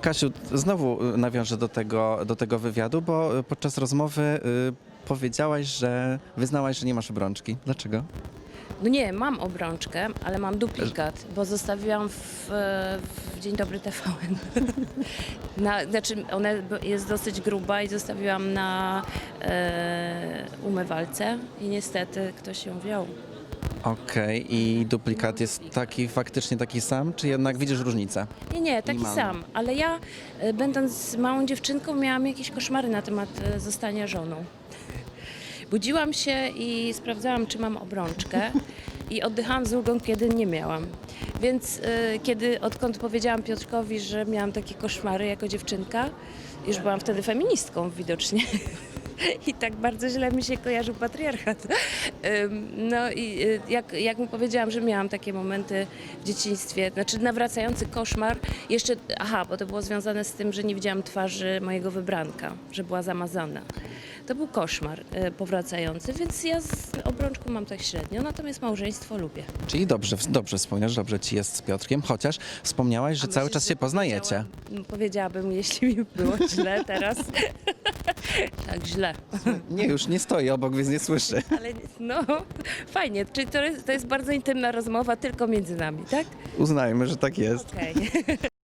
Kasiu, znowu y, nawiążę do tego, do tego wywiadu, bo y, podczas rozmowy y, powiedziałaś, że wyznałaś, że nie masz obrączki. Dlaczego? No nie, mam obrączkę, ale mam duplikat, bo zostawiłam w, e, w Dzień Dobry TVN. na, znaczy, ona jest dosyć gruba i zostawiłam na e, umywalce i niestety ktoś ją wziął. Okej, i duplikat jest taki, faktycznie taki sam, czy jednak widzisz różnicę? Nie, nie, taki Minimalny. sam, ale ja e, będąc małą dziewczynką miałam jakieś koszmary na temat e, zostania żoną. Budziłam się i sprawdzałam, czy mam obrączkę i oddychałam z ulgą, kiedy nie miałam. Więc e, kiedy, odkąd powiedziałam Piotrkowi, że miałam takie koszmary jako dziewczynka, już byłam wtedy feministką widocznie. I tak bardzo źle mi się kojarzył patriarchat. No i y, jak, jak mu powiedziałam, że miałam takie momenty w dzieciństwie, znaczy nawracający koszmar, jeszcze, aha, bo to było związane z tym, że nie widziałam twarzy mojego wybranka, że była zamazana. To był koszmar y, powracający, więc ja z obrączką mam tak średnio, natomiast małżeństwo lubię. Czyli dobrze, dobrze wspomniasz, dobrze ci jest z Piotrkiem, chociaż wspomniałaś, że A cały myślisz, czas się poznajecie. powiedziałam- Powiedziałabym, jeśli mi było źle teraz. tak, źle. Nie, już nie stoi obok, więc nie słyszy. Ale no, fajnie. Czyli to jest, to jest bardzo intymna rozmowa tylko między nami, tak? Uznajmy, że tak jest. Okej.